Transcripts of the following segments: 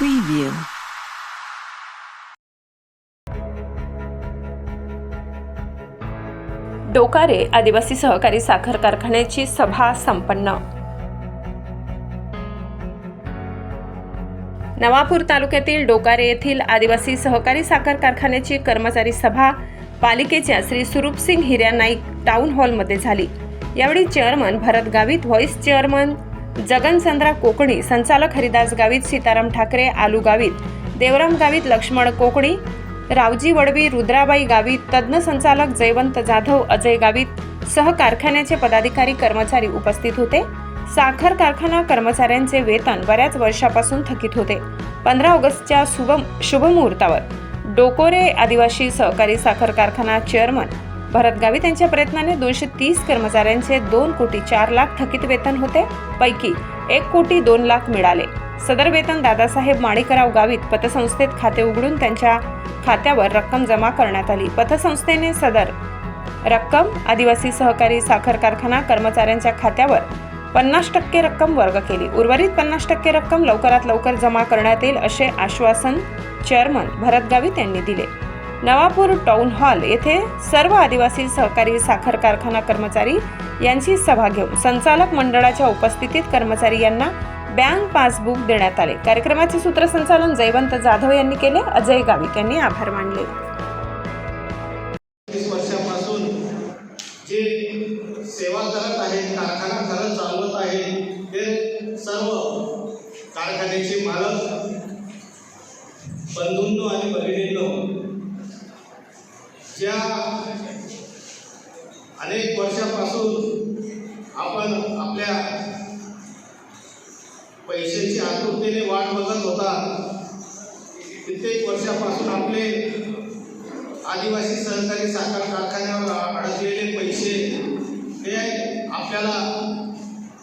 Preview. डोकारे आदिवासी सहकारी साखर कारखान्याची सभा संपन्न. नवापूर तालुक्यातील डोकारे येथील आदिवासी सहकारी साखर कारखान्याची कर्मचारी सभा पालिकेच्या श्री सुरूपसिंग हिऱ्या नाईक टाऊन हॉलमध्ये झाली. यावेळी chairman Bharat Gavit voice chairman Jaganchandra Kokani संचालक हरिदास गावित सीताराम ठाकरे आलू गावित देवराम गावित लक्ष्मण कोकणी रावजी वडवी रुद्राबाई गावित तज्ज्ञ संचालक जयवंत जाधव अजय गावित सह कारखान्याचे पदाधिकारी कर्मचारी उपस्थित होते. साखर कारखाना कर्मचाऱ्यांचे वेतन बऱ्याच वर्षापासून थकीत होते. पंधरा ऑगस्टच्या शुभ शुभमुहूर्तावर डोकोरे आदिवासी सहकारी साखर कारखाना चेअरमन भरत गावित यांच्या प्रयत्नाने दोनशे तीस कर्मचाऱ्यांचे दोन कोटी चार लाख थकीत वेतन होते. पैकी एक कोटी दोन लाख मिळाले. सदर वेतन दादासाहेब माणिकराव गावित पतसंस्थेत खाते उघडून त्यांच्या खात्यावर रक्कम जमा करण्यात आली. पतसंस्थेने सदर रक्कम आदिवासी सहकारी साखर कारखाना कर्मचाऱ्यांच्या खात्यावर पन्नास टक्के रक्कम वर्ग केली. उर्वरित पन्नास टक्के रक्कम लवकरात लवकर जमा करण्यात येईल असे आश्वासन चेअरमन भरत गावित यांनी दिले. नवापूर टाउन हॉल येथे सर्व आदिवासी सहकारी साखर कारखाना कर्मचारी यांची सभा घेऊन संचालक मंडळाच्या उपस्थितीत कर्मचारी यांना बँक पासबुक देण्यात आले. कार्यक्रमाचे सूत्रसंचालन जयवंत जाधव यांनी केले. अजय गावित यांनी आभार मानले. वर्षापासून जे सेवा करत आहेत कारखाना खरं चालवत आहे ते सर्व कारखान्याचे मालक बंधूंनो आणि भगिनींनो ज्या अनेक वर्षापासून आपण आपल्या पैशाची आतुरतेने वाट बघत होता कित्येक वर्षापासून आपले आदिवासी सहकारी साखर कारखान्यावर अडकलेले पैसे ते आपल्याला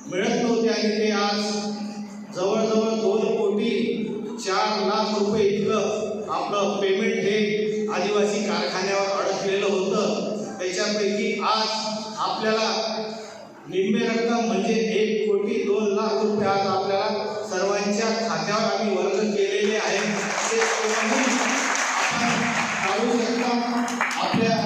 मिळत नव्हते आणि ते आज जवळजवळ दोन कोटी चार लाख रुपये इतकं आपलं पेमेंट हे आदिवासी कारखान्यावर असलेलं होतं. त्याच्यापैकी आज आपल्याला निम्मे रक्कम म्हणजे एक कोटी दोन लाख रुपये आज आपल्याला सर्वांच्या खात्यावर आम्ही वर्ग केलेले आहे. ते कोणीही आपण काढू शकता. आपल्या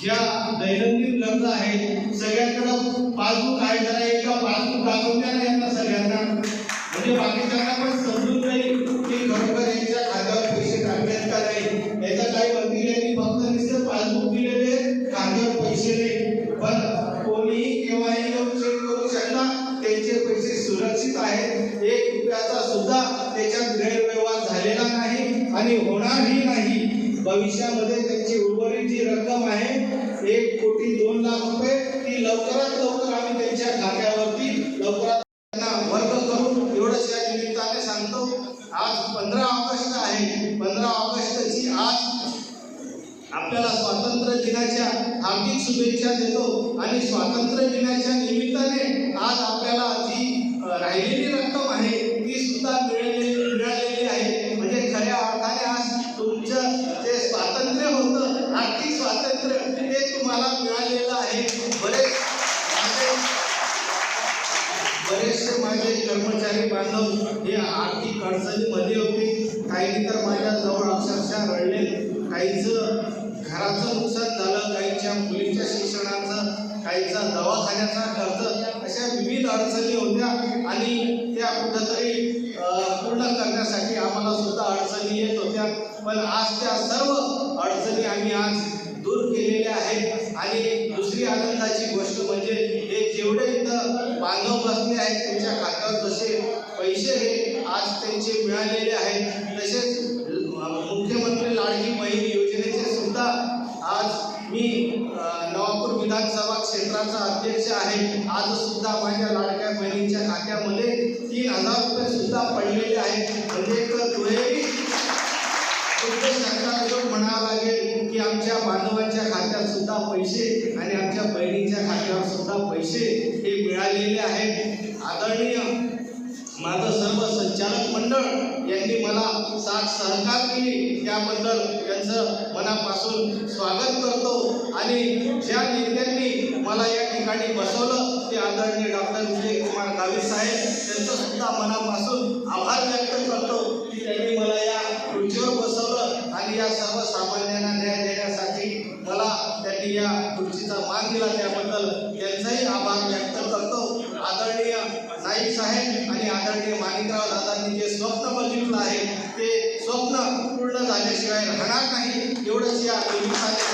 ज्या दैनंदिन गरजा आहेत सगळ्यांकडं पासबुक आहे जरा एका पासबुक दाखवून द्या ना यांना सगळ्यांना. म्हणजे बाकीच्यांना पण समजून जाईल. आणि होणारही नाही. भविष्यामध्ये त्यांची उर्वरित जी रक्कम आहे एक कोटी दोन लाख रुपये ती लवकरात लवकर आम्ही त्यांच्या खात्यावरती लवकरात त्यांना वर्ग करून एवढंच या निमित्ताने सांगतो. आज पंधरा ऑगस्ट आहे. पंधरा ऑगस्टची आज आपल्याला स्वातंत्र्य दिनाच्या हार्दिक शुभेच्छा देतो. आणि स्वातंत्र्य दिनाच्या निमित्ताने आज आपल्याला जी राहिलेली कर्मचारी बांधव हे आर्थिक अडचणीमध्ये होते. काही तर माझ्या जवळ अक्षरशः रडले. काहीच घराचं नुकसान झालं काहीच्या मुलीच्या शिक्षणाचं काहीचा दवाखान्याचा खर्च अशा विविध अडचणी होत्या. आणि त्या कुठंतरी पूर्ण करण्यासाठी आम्हाला सुद्धा अडचणी येत होत्या. पण आज त्या सर्व अडचणी आम्ही आज दूर केलेल्या आहेत. आणि दुसरी आनंदाची गोष्ट म्हणजे हे जेवढे इथं बांधव बसले आहेत त्यांच्या खात्यावर जसे पैसे हे आज त्यांचे मिळालेले आहेत तसेच मुख्यमंत्री लाडकी बहीण योजनेचे सुद्धा आज मी नवापूर विधानसभा क्षेत्राचा अध्यक्ष आहे. आज सुद्धा माझ्या लाडक्या बहिणींच्या खात्यामध्ये तीन हजार रुपये सुद्धा पडलेले आहेत. म्हणजे एक दुहेरी उद्देशाचा म्हणावं लागेल की आमच्या बांधवांच्या खात्यात सुद्धा पैसे आणि आमच्या बहिणीच्या खात्यावर सुद्धा पैसे हे मिळालेले आहेत. आदरणीय माझं सर्व संचालक मंडळ यांनी मला साथ सहकार केली त्याबद्दल त्यांचं मनापासून स्वागत करतो. आणि ज्या नेत्यांनी मला या ठिकाणी बसवलं ते आदरणीय डॉक्टर विजय कुमार गावित साहेब त्यांचं सुद्धा मनापासून आभार व्यक्त करतो की त्यांनी मला या आणि या सर्वसामान्यांना न्याय देण्यासाठी मला त्यांनी या खुर्चीचा मान दिला. त्याबद्दल त्यांचाही आभार व्यक्त करतो. आदरणीय नाईक साहेब आणि आदरणीय माणिकराव दादांनी जे स्वप्न बघितलं आहे ते स्वप्न पूर्ण झाल्याशिवाय राहणार नाही. एवढंच या निमित्ताने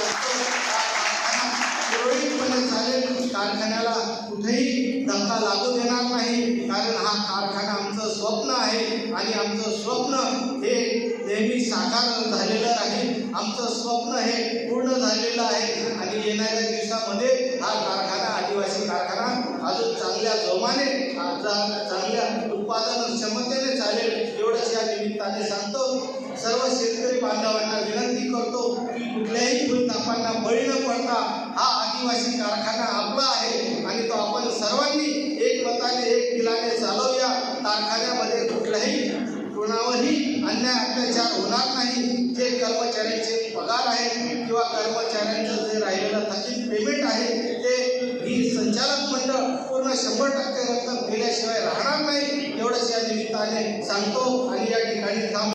सुरळीतपणे चालेल. कारखान्याला कुठेही धक्का लागू देणार नाही. कारण हा कारखाना आमचं स्वप्न आहे आणि आमचं स्वप्न हे नेहमी साकार झालेलं राहील. आमचं स्वप्न हे पूर्ण झालेलं आहे. आणि येणाऱ्या दिवसामध्ये हा कारखाना आदिवासी कारखाना अजून चांगल्या जोमाने आज- चांगल्या उत्पादन क्षमतेने चालेल एवढंच या निमित्ताने सांगतो. सर्व शेतकरी बांधवांना विनंती करतो की कुठल्याही भूलथापांना बळी न पडता हा आदिवासी कारखाना आपला आहे आणि तो आपण सर्वांनी एक मताने एक किलाने चालवूया. कारखान्यामध्ये कुठल्याही कोणावरही अन्याय अत्याचार होणार नाही. जे कर्मचाऱ्यांचे पगार आहेत किंवा कर्मचाऱ्यांचं जे राहिलेलं थकीत पेमेंट आहे ते ही संचालक मंडळ पूर्ण शंभर टक्के रक्कम दिल्याशिवाय राहणार नाही. एवढंच या निमित्ताने सांगतो आणि या ठिकाणी थांब